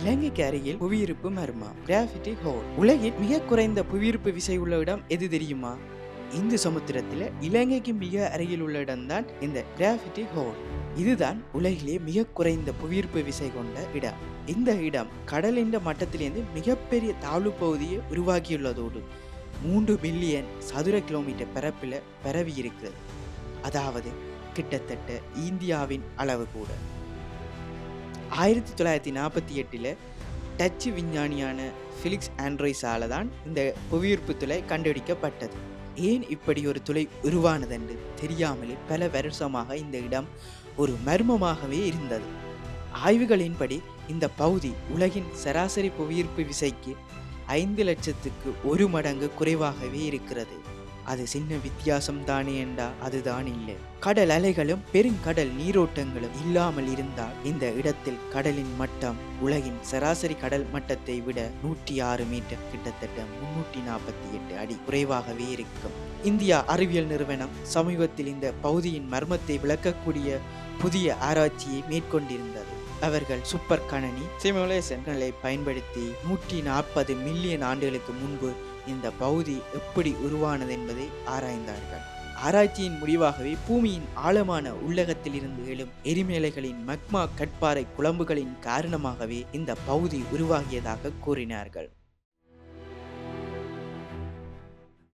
இலங்கைக்கு அருகில் புவியிருப்பு மர்மா graffiti whole உலகின் மிக குறைந்த புவியிருப்பு விசை உள்ள இடம் எது தெரியுமா? இந்து சமுத்திரத்தில் இலங்கைக்கு மிக அருகில் உள்ள இடம்தான் இந்த கிராஃபிட்டி ஹோல் இதுதான் உலகிலே மிக குறைந்த புவியீர்ப்பு விசை கொண்ட இடம். இந்த இடம் கடலின் மட்டத்திலிருந்து மிகப்பெரிய தாழ்வு பகுதியை உருவாக்கியுள்ளதோடு மூன்று மில்லியன் சதுர கிலோமீட்டர் பரப்பில் பரவி இருக்கிறது அதாவது கிட்டத்தட்ட இந்தியாவின் அளவு கூட. ஆயிரத்தி தொள்ளாயிரத்தி நாற்பத்தி எட்டில் டச்சு விஞ்ஞானியான ஃபிலிக்ஸ் ஆண்ட்ராய்ஸால தான் இந்த புவியீர்ப்பு துளை கண்டுபிடிக்கப்பட்டது. ஏன் இப்படி ஒரு துளை உருவானதென்று தெரியாமலே பல வருஷமாக இந்த இடம் ஒரு மர்மமாகவே இருந்தது. ஆய்வுகளின்படி இந்த பகுதி உலகின் சராசரி புவியீர்ப்பு விசைக்கு ஐந்து லட்சத்துக்கு ஒரு மடங்கு குறைவாகவே இருக்கிறது. அது சின்ன வித்தியாசம் தானே என்றா அதுதான் இல்லை. கடல் அலைகளும் பெருங்கடல் நீரோட்டங்களும் இல்லாமல் இருந்தால் இந்த இடத்தில் கடலின் மட்டம் உலகின் சராசரி கடல் மட்டத்தை விட நூற்றி ஆறு மீட்டர் கிட்டத்தட்ட முன்னூற்றி நாற்பத்தி எட்டு அடி குறைவாகவே இருக்கும். இந்தியா அறிவியல் நிறுவனம் சமீபத்தில் இந்த பகுதியின் மர்மத்தை விளக்கக்கூடிய புதிய ஆராய்ச்சியை மேற்கொண்டிருந்தது. அவர்கள் சூப்பர் கணனி சிமுலேஷன்களை பயன்படுத்தி நூற்றி நாற்பது மில்லியன் ஆண்டுகளுக்கு முன்பு இந்த பகுதி எப்படி உருவானது என்பதை ஆராய்ந்தார்கள். ஆராய்ச்சியின் முடிவாகவே பூமியின் ஆழமான உள்ளகத்தில் இருந்து எழும் எரிமேலைகளின் மக்மா கட்பாறை குழம்புகளின் காரணமாகவே இந்த பகுதி உருவாகியதாக கூறினார்கள்.